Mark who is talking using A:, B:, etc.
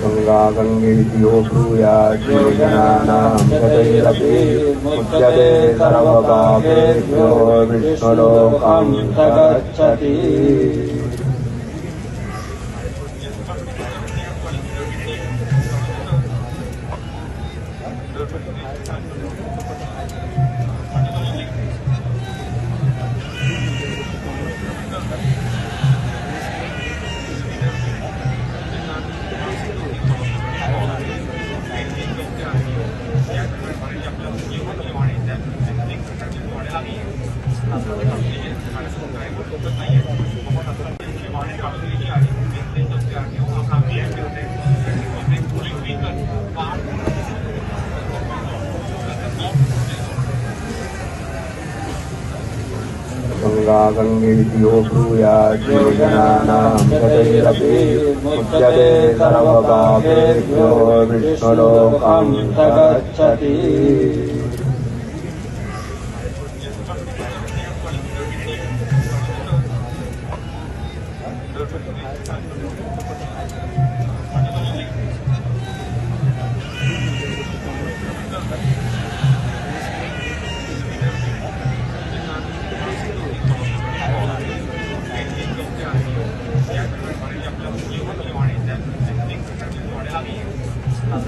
A: गङ्गा गङ्गेति यो ब्रूयात् योजनानां तदैरपि मुच्यते सर्वपापेभ्यो विष्णुलोकं स गच्छति गङ्गा गङ्गेति यो ब्रूयात् योजनानां मुच्यते स गच्छति 啊。